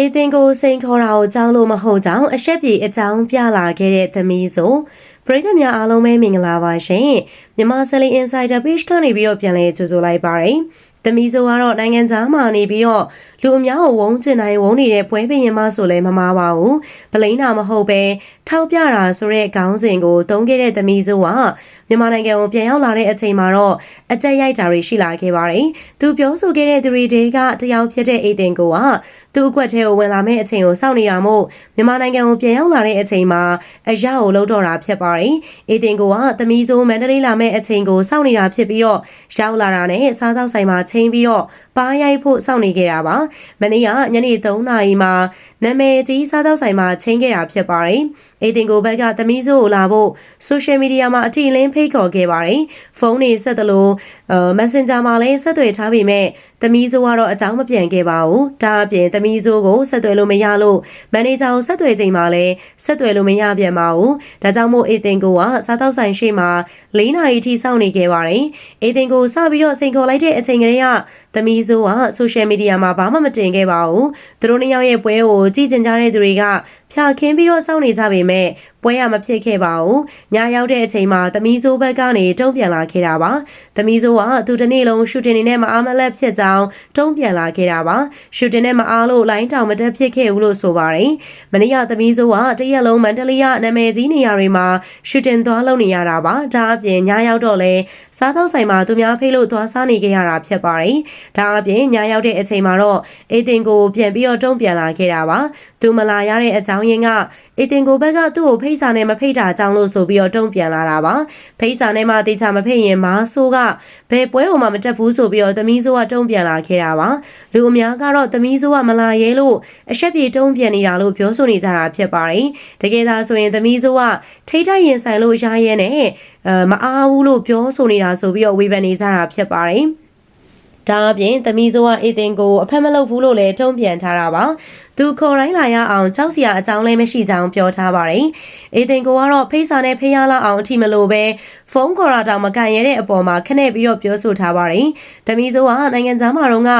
အေးတင်ကိုစိန်ခေါ်တာကိုကြောင်းလို့မဟုတ်ကြောင်းအရှက်ပြေအကြောင်းပြလာခဲ့တဲ့သမီးဆိုပရိသတ်များအားလုံးပဲမင်္ဂလာပါရှင်မြန်မာဆယ်လီ Insider Page ကနေပြီးတော့ပြန်လည်ကြိုဆိုလိုက်ပါရယ်သမီးဆိုကတော့နိုင်ငံသားမှာနေပြီးတော့လူအများကိုဝုန်းကျင်တိုင်းဝုန်းနေတဲ့ပွဲပင်ရင်မဆိုလဲမမားပါဘူးပလိန်းတာမဟုတ်ပဲထောက်ပြတာဆိုတဲ့ခေါင်းစဉ်ကိုသုံးခဲ့တဲ့သမီးဆိုက မြန်မာနိုင်ငံကိုပြန်ရောက်လာတဲ့အချိန်မှာတော့အကြက်ရိုက်တာတွေရှိလာခဲ့ပါတယ်သူပြောဆိုခဲ့တဲ့သူတွေတဲကတယောက်ဖြစ်တဲ့အေတင်ကိုကသူ့အကွက်ထဲကိုဝင်လာမယ့်အချိန်ကိုစောင့်နေတာမို့မြန်မာနိုင်ငံကိုပြန်ရောက်လာတဲ့အချိန်မှာအရာကိုလှုပ်တော့တာဖြစ်ပါတယ်အေတင်ကိုကသမီးဆိုမန္တလေးလာမယ့်အချိန်ကိုစောင့်နေတာဖြစ်ပြီးတော့ရောက်လာတာနဲ့စားသောက်ဆိုင်မှာချိန်ပြီးတော့ပါရိုက်ဖို့စောင့်နေခဲ့တာပါမနေ့ကညနေ3နာရီမှာနာမည်ကြီးစားသောက်ဆိုင်မှာချိန်ခဲ့တာဖြစ်ပါတယ်အေတင်ကိုဘက်ကသမီးဆိုကိုလာဖို့ social media မှာအထီလင်းဖိတ်ခေါ်ခဲ့ပါတယ်ဖုန်းတွေဆက်သလိုအဲ Messenger မှာလည်းဆက်သွယ်ထားပေမဲ့သမီးဆိုကတော့အကြောင်းမပြန်ခဲ့ပါဘူးဒါအပြင်သမီးဆိုကိုဆက်သွယ်လို့မရလို့မန်နေဂျာကိုဆက်သွယ်ချိန်မှာလည်းဆက်သွယ်လို့မရပြန်ပါဘူးဒါကြောင့်မို့အေတင်ကိုကစားတောက်ဆိုင်ရှိမှာ၄နာရီထိစောင့်နေခဲ့ပါတယ်အေတင်ကိုစပြီးတော့စိန်ခေါ်လိုက်တဲ့အချိန်ကလေးက သမီးဆိုက social media မှာဘာမှမတင်ခဲ့ပါဘူးသူတို့နှစ်ယောက်ရဲ့ပွဲကိုကြည့်ကြကြတဲ့သူတွေကဖြာခင်းပြီးတော့စောင့်နေကြပေမဲ့ပွဲရမဖြစ်ခဲ့ပါဘူး။ညရောက်တဲ့အချိန်မှာသမီးစိုးဘက်ကနေတုံ့ပြန်လာခဲ့တာပါ။သမီးစိုးကသူတနေ့လုံးရှူတင်နေနဲ့မအားမလက်ဖြစ်ကြောင်းတုံ့ပြန်လာခဲ့တာပါ။ရှူတင်နဲ့မအားလို့လိုင်းတောင်မတက်ဖြစ်ခဲ့ဘူးလို့ဆိုပါတယ်။မနေ့ကသမီးစိုးကတရက်လုံးမန္တလေးကနာမည်ကြီးနေရာတွေမှာရှူတင်သွားလုပ်နေရတာပါ။ဒါအပြင်ညရောက်တော့လဲစားသောက်ဆိုင်မှာသူများဖိလို့သွားစားနေခဲ့ရတာဖြစ်ပါတယ်။ဒါအပြင်ညရောက်တဲ့အချိန်မှာတော့အေတင်ကိုပြန်ပြီးတော့တုံ့ပြန်လာခဲ့တာပါ။သူမလာရတဲ့အကြောင်းရင်းကအေတင်ကိုဘက်ကသူ့ကိုဖိတ်စာနဲ့မဖိတ်တာကြောင့်လို့ဆိုပြီးတော့တုံ့ပြန်လာတာပါဖိတ်စာနဲ့မှတေချာမဖိတ်ရင်မာဆိုးကဘယ်ပွဲဟိုမှမတက်ဘူးဆိုပြီးတော့သမီးဆိုးကတုံ့ပြန်လာခဲ့တာပါလူအများကတော့သမီးဆိုးကမလာရဲလို့အဆက်ပြေတုံ့ပြန်နေတာလို့ပြောဆိုနေကြတာဖြစ်ပါတယ်တကယ်သာဆိုရင်သမီးဆိုးကထိတ်ထိုက်ရင်ဆိုင်လို့ရရဲနဲ့အဲမအားဘူးလို့ပြောဆိုနေတာဆိုပြီးတော့ဝေဖန်နေကြတာဖြစ်ပါတယ် ဒါအပြင်သမီးဆိုးကအေတင်ကိုအဖက်မလုပ်ဘူးလို့လည်းတုံ့ပြန်ထားတာပါ သူခေါ်တိုင်းလာရအောင်ကြောက်စရာအကြောင်းလည်းမရှိကြောင်းပြောထားပါတယ်အေတင်ကိုကတော့ဖိစာနဲ့ဖိရလာအောင်အထိမလို့ပဲဖုန်းခေါ်တာတောင်မကန်ရတဲ့အပေါ်မှာခနဲ့ပြီးတော့ပြောဆိုထားပါတယ်သမီးဆိုးကနိုင်ငံသားမှာတော့က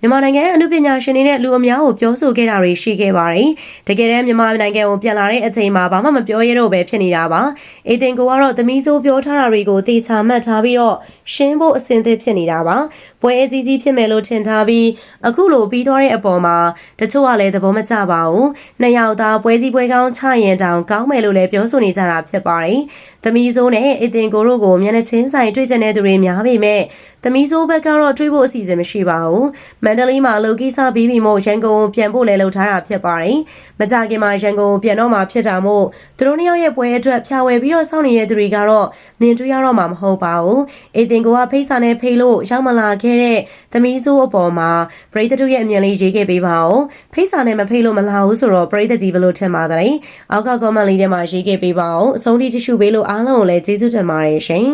မြန်မာနိုင်ငံအမှုပညာရှင်တွေနဲ့လူအများကိုပြောဆိုခဲ့တာတွေရှိခဲ့ပါတယ်တကယ်တမ်းမြန်မာနိုင်ငံကိုပြန်လာတဲ့အချိန်မှာဘာမှမပြောရတော့ပဲဖြစ်နေတာပါအေတင်ကိုကတော့သမီးဆိုးပြောထားတာတွေကိုသေချာမှတ်ထားပြီးတော့ရှင်းဖို့အဆင်သင့်ဖြစ်နေတာပါပွဲအကြီးကြီးဖြစ်မယ်လို့ထင်ထားပြီးအခုလိုပြီးသွားတဲ့အပေါ်မှာတချို့ကလည်းသဘောမကျပါဘူးနှစ်ယောက်သားပွဲကြီးပွဲကောင်းချရင်တောင်ကောင်းမယ်လို့လည်းပြောဆိုနေကြတာဖြစ်ပါတယ်သမီးဆိုးနဲ့အတင်ကိုတို့ကိုမျက်နှာချင်းဆိုင်တွေ့ကြတဲ့သူတွေများပေမဲ့ သမီးဆိုးဘက်ကတော့တွေးဖို့အစီအစဉ်မရှိပါဘူးမန္တလေးမှာအလုပ်ကိစ္စပြီးပြီမို့ရန်ကုန်ပြန်ဖို့လည်းလှုပ်ထားတာဖြစ်ပါတယ်မကြခင်မှာရန်ကုန်ပြန်တော့မှာဖြစ်တာမို့သူတို့နှစ်ယောက်ရဲ့ပွဲအတွက်ဖြာဝယ်ပြီးတော့စောင့်နေတဲ့သူတွေကတော့မြင်တွေ့ရတော့မှာမဟုတ်ပါဘူးအတင်ကိုကဖိတ်စာနဲ့ဖိတ်လို့ရောက်မလာခဲ့တဲ့သမီးဆိုးအပေါ်မှာပရိသတ်တို့ရဲ့အမြင်လေးရေးခဲ့ပေးပါဦးဖိတ်စာနဲ့မဖိတ်လို့မလာဘူးဆိုတော့ပရိသတ်ကြီးဘယ်လိုထင်ပါသလဲအောက်က comment လေးထဲမှာရေးခဲ့ပေးပါဦးအဆုံးထိကြည့်ရှုပေးလို့အားလုံးကိုလည်းကျေးဇူးတင်ပါတယ်ရှင်